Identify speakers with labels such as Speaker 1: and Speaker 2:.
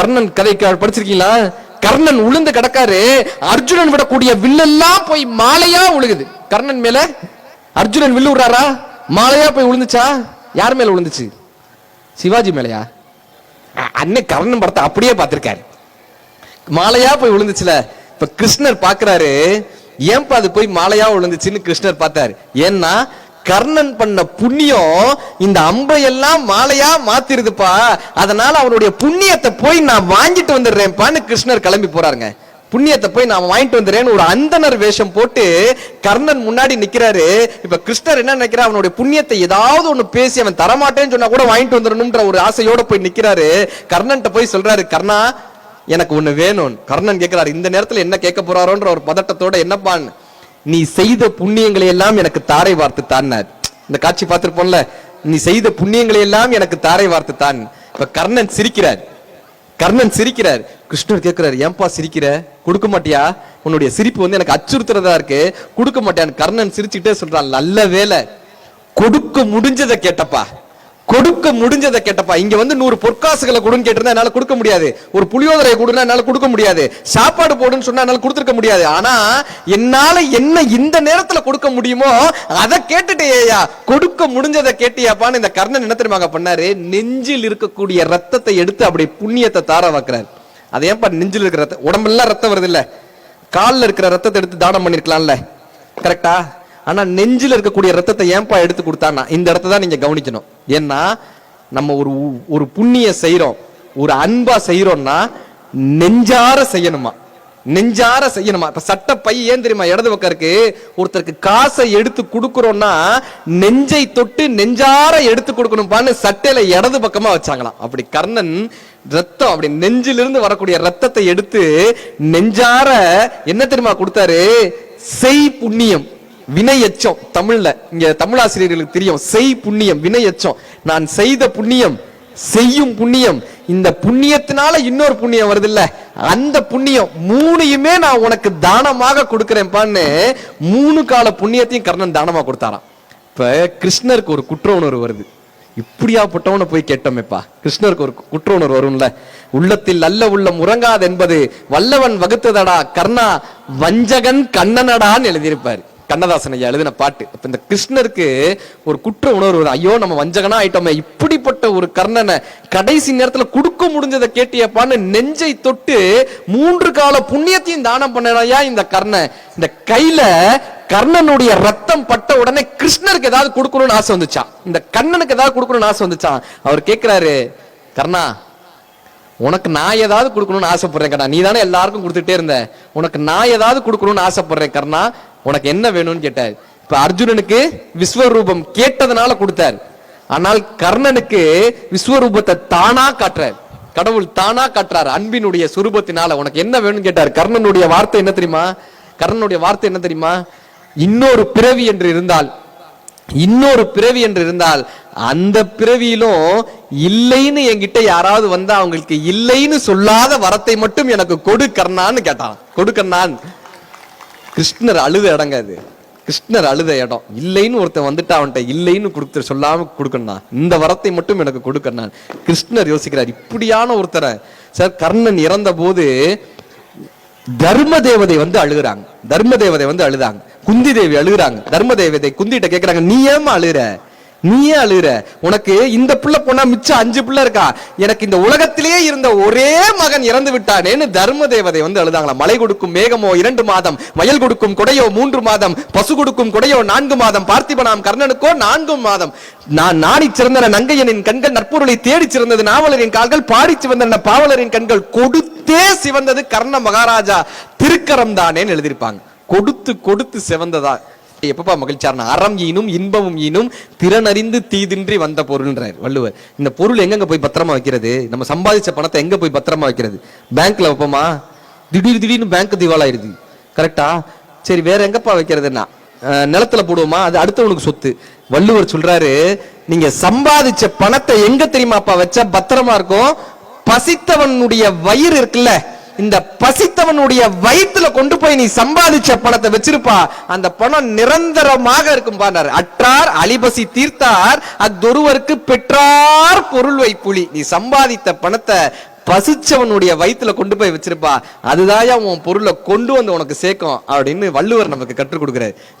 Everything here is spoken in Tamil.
Speaker 1: கர்ணன் கதை படிச்சிருக்கீங்களா கர்ணன் உளுந்து கிடக்காரு அர்ஜுனன் விடக்கூடிய வில்லெல்லாம் போய் மாலையா உழுகுது கர்ணன் மேல அர்ஜுனன் வில்லு விடுறாரா மாலையா போய் விழுந்துச்சா யார் மேல விழுந்துச்சு சிவாஜி மேலையா அண்ணன் கர்ணன் படத்தை அப்படியே பார்த்திருக்காரு மாலையா போய் விழுந்துச்சுல இப்ப கிருஷ்ணர் பாக்குறாரு ஏன்பா அது போய் மாலையா விழுந்துச்சுன்னு கிருஷ்ணர் பார்த்தாரு ஏன்னா கர்ணன் பண்ண புண்ணியம் இந்த அம்பையெல்லாம் மாலையா மாத்திருதுப்பா அதனால அவனுடைய புண்ணியத்தை போய் நான் வாங்கிட்டு வந்துடுறேன்ப்பான்னு கிருஷ்ணர் கிளம்பி போறாருங்க புண்ணியத்தை போய் நான் வாங்கிட்டு வந்துறேன்னு ஒரு அந்தனர் வேஷம் போட்டு கர்ணன் முன்னாடி நிக்கிறாரு இப்ப கிருஷ்ணர் என்ன நினைக்கிறார் அவனுடைய புண்ணியத்தை ஏதாவது ஒண்ணு பேசி அவன் தரமாட்டேன்னு சொன்னா கூட வாங்கிட்டு வந்துடணும்ன்ற ஒரு ஆசையோட போய் நிக்கிறாரு கர்ணன்ட்ட போய் சொல்றாரு கர்ணா எனக்கு ஒண்ணு வேணும் கர்ணன் கேட்கிறாரு இந்த நேரத்துல என்ன கேட்க போறாரோன்ற ஒரு பதட்டத்தோட என்னப்பான்னு நீ செய்த புண்ணியங்களை எல்லாம் எனக்கு தாரை வார்த்து தான் இந்த காட்சி பார்த்திருப்போம்ல நீ செய்த புண்ணியங்களை எல்லாம் எனக்கு தாரை வார்த்து தான் இப்ப கர்ணன் சிரிக்கிறார் கர்ணன் சிரிக்கிறார் கிருஷ்ணர் கேட்கிறார் ஏன்பா சிரிக்கிற கொடுக்க மாட்டியா உன்னுடைய சிரிப்பு வந்து எனக்கு அச்சுறுத்துறதா இருக்கு கொடுக்க மாட்டேன் கர்ணன் சிரிச்சுக்கிட்டே சொல்றான் நல்ல வேலை கொடுக்க முடிஞ்சதை கேட்டப்பா கொடுக்க முடிஞ்சதை கேட்டப்பா இங்க வந்து நூறு பொற்காசுகளை கொடுன்னு கேட்டிருந்தா என்னால கொடுக்க முடியாது ஒரு புளியோதரை கொடுனா என்னால கொடுக்க முடியாது சாப்பாடு போடுன்னு சொன்னா என்னால கொடுத்துருக்க முடியாது ஆனா என்னால என்ன இந்த நேரத்துல கொடுக்க முடியுமோ அதை கேட்டுட்டேயா கொடுக்க முடிஞ்சதை கேட்டியாப்பான்னு இந்த கர்ணன் என்ன தெரியுமாங்க பண்ணாரு நெஞ்சில் இருக்கக்கூடிய ரத்தத்தை எடுத்து அப்படி புண்ணியத்தை வைக்கிறார் அது ஏன்பா நெஞ்சில் இருக்கிற ரத்தம் உடம்பெல்லாம் ரத்தம் வருது இல்ல காலில் இருக்கிற ரத்தத்தை எடுத்து தானம் பண்ணிருக்கலாம்ல கரெக்டா ஆனா நெஞ்சில் இருக்கக்கூடிய ரத்தத்தை ஏன்பா எடுத்து கொடுத்தானா இந்த இடத்த தான் நீங்க கவனிக்கணும் ஏன்னா நம்ம ஒரு ஒரு புண்ணிய செய்கிறோம் ஒரு அன்பா செய்யறோம்னா நெஞ்சார செய்யணுமா நெஞ்சார செய்யணுமா இப்ப சட்ட பை ஏன் தெரியுமா இடது பக்கம் இருக்கு ஒருத்தருக்கு காசை எடுத்து கொடுக்கறோம்னா நெஞ்சை தொட்டு நெஞ்சார எடுத்து கொடுக்கணும்பான்னு சட்டையில இடது பக்கமா வச்சாங்களாம் அப்படி கர்ணன் ரத்தம் அப்படி நெஞ்சிலிருந்து வரக்கூடிய ரத்தத்தை எடுத்து நெஞ்சார என்ன தெரியுமா கொடுத்தாரு செய் புண்ணியம் வினையச்சம் தமிழ்ல இங்க தமிழாசிரியர்களுக்கு தெரியும் செய் புண்ணியம் வினையச்சம் நான் செய்த புண்ணியம் செய்யும் புண்ணியம் இந்த புண்ணியத்தினால இன்னொரு புண்ணியம் வருது இல்ல அந்த புண்ணியம் மூணையுமே நான் உனக்கு தானமாக கொடுக்கிறேன்ப்பான்னு மூணு கால புண்ணியத்தையும் கர்ணன் தானமா கொடுத்தாராம் இப்ப கிருஷ்ணருக்கு ஒரு குற்ற உணர்வு வருது இப்படியாப்பட்டவனை போய் கேட்டோமேப்பா கிருஷ்ணருக்கு ஒரு குற்ற உணர்வு வரும்ல உள்ளத்தில் நல்ல உள்ளம் உறங்காது என்பது வல்லவன் வகுத்ததடா கர்ணா வஞ்சகன் கண்ணனடான்னு எழுதியிருப்பாரு கண்ணதாசன் ஐயா எழுதின பாட்டு இப்போ இந்த கிருஷ்ணருக்கு ஒரு குற்ற உணர்வு ஐயோ நம்ம வஞ்சகனா ஆயிட்டோமே இப்படிப்பட்ட ஒரு கர்ணனை கடைசி நேரத்துல கொடுக்க முடிஞ்சதை கேட்டியப்பான்னு நெஞ்சை தொட்டு மூன்று கால புண்ணியத்தையும் தானம் பண்ணறையா இந்த கர்ணன் இந்த கையில கர்ணனுடைய ரத்தம் பட்ட உடனே கிருஷ்ணருக்கு ஏதாவது கொடுக்கணும்னு ஆசை வந்துச்சா இந்த கண்ணனுக்கு ஏதாவது கொடுக்கணும்னு ஆசை வந்துச்சா அவர் கேட்கிறாரு கர்ணா உனக்கு நான் ஏதாவது கொடுக்கணும்னு ஆசைப்படுறேன் கண்ணா நீ தானே எல்லாருக்கும் கொடுத்துட்டே இருந்த உனக்கு நான் ஏதாவது கொடுக்கணும்னு ஆசைப்படுறேன் கர்ணா உனக்கு என்ன வேணும்னு கேட்டார் இப்ப அர்ஜுனனுக்கு விஸ்வரூபம் கேட்டதுனால கொடுத்தார் ஆனால் கர்ணனுக்கு விஸ்வரூபத்தை தானா காட்டுறார் கடவுள் தானா காட்டுறார் அன்பினுடைய சுரூபத்தினால உனக்கு என்ன வேணும்னு கேட்டார் கர்ணனுடைய வார்த்தை என்ன தெரியுமா கர்ணனுடைய வார்த்தை என்ன தெரியுமா இன்னொரு பிறவி என்று இருந்தால் இன்னொரு பிறவி என்று இருந்தால் அந்த பிறவியிலும் இல்லைன்னு என்கிட்ட யாராவது வந்தா அவங்களுக்கு இல்லைன்னு சொல்லாத வரத்தை மட்டும் எனக்கு கொடு கர்ணான்னு கேட்டான் கொடு கர்ணான் கிருஷ்ணர் அழுத இடங்க அது கிருஷ்ணர் அழுத இடம் இல்லைன்னு ஒருத்தன் வந்துட்டு அவன்கிட்ட இல்லைன்னு கொடுத்து சொல்லாம கொடுக்கணா இந்த வரத்தை மட்டும் எனக்கு கொடுக்கணா கிருஷ்ணர் யோசிக்கிறார் இப்படியான ஒருத்தரை சார் கர்ணன் இறந்த போது தர்ம தேவதை வந்து அழுகுறாங்க தர்ம தேவதை வந்து அழுதாங்க குந்தி தேவி அழுகுறாங்க தர்ம தேவதை குந்திட்ட கேக்குறாங்க நீ ஏமா அழுகிற நீயே அழுகிற உனக்கு இந்த பிள்ளை பொண்ணா மிச்சம் அஞ்சு பிள்ளை இருக்கா எனக்கு இந்த உலகத்திலேயே இருந்த ஒரே மகன் இறந்து விட்டானேன்னு தர்ம தேவதை வந்து அழுதாங்களா மலை கொடுக்கும் மேகமோ இரண்டு மாதம் வயல் கொடுக்கும் கொடையோ மூன்று மாதம் பசு கொடுக்கும் கொடையோ நான்கு மாதம் பார்த்திபனாம் கர்ணனுக்கோ நான்கு மாதம் நான் நாடி சிறந்தன நங்கையனின் கண்கள் நற்பொருளை தேடி சிறந்தது நாவலரின் கால்கள் பாடி சிவந்தன பாவலரின் கண்கள் கொடுத்தே சிவந்தது கர்ண மகாராஜா திருக்கரம் தானேன்னு எழுதியிருப்பாங்க கொடுத்து கொடுத்து சிவந்ததா எப்பப்பா மகிழ்ச்சியான அறம் ஈனும் இன்பமும் ஈனும் திறனறிந்து தீதின்றி வந்த பொருள்ன்றார் வள்ளுவர் இந்த பொருள் எங்கெங்க போய் பத்திரமா வைக்கிறது நம்ம சம்பாதிச்ச பணத்தை எங்க போய் பத்திரமா வைக்கிறது பேங்க்ல வைப்போமா திடீர் திடீர்னு பேங்க் திவாலாயிருது கரெக்டா சரி வேற எங்கப்பா வைக்கிறதுனா நிலத்துல போடுவோமா அது அடுத்தவனுக்கு சொத்து வள்ளுவர் சொல்றாரு நீங்க சம்பாதிச்ச பணத்தை எங்க தெரியுமாப்பா வச்சா பத்திரமா இருக்கும் பசித்தவனுடைய வயிறு இருக்குல்ல இந்த பசித்தவனுடைய வயிற்றுல கொண்டு போய் நீ சம்பாதிச்ச பணத்தை வச்சிருப்பா அந்த பணம் நிரந்தரமாக இருக்கும் பாண்டார் அற்றார் அலிபசி தீர்த்தார் அத்தொருவருக்கு பெற்றார் பொருள் வைப்புலி நீ சம்பாதித்த பணத்தை பசிச்சவனுடைய வயிற்றுல கொண்டு போய் வச்சிருப்பா அதுதான் உன் பொருளை கொண்டு வந்து உனக்கு சேர்க்கும் அப்படின்னு வள்ளுவர் நமக்கு கற்றுக் கொடுக்குறாரு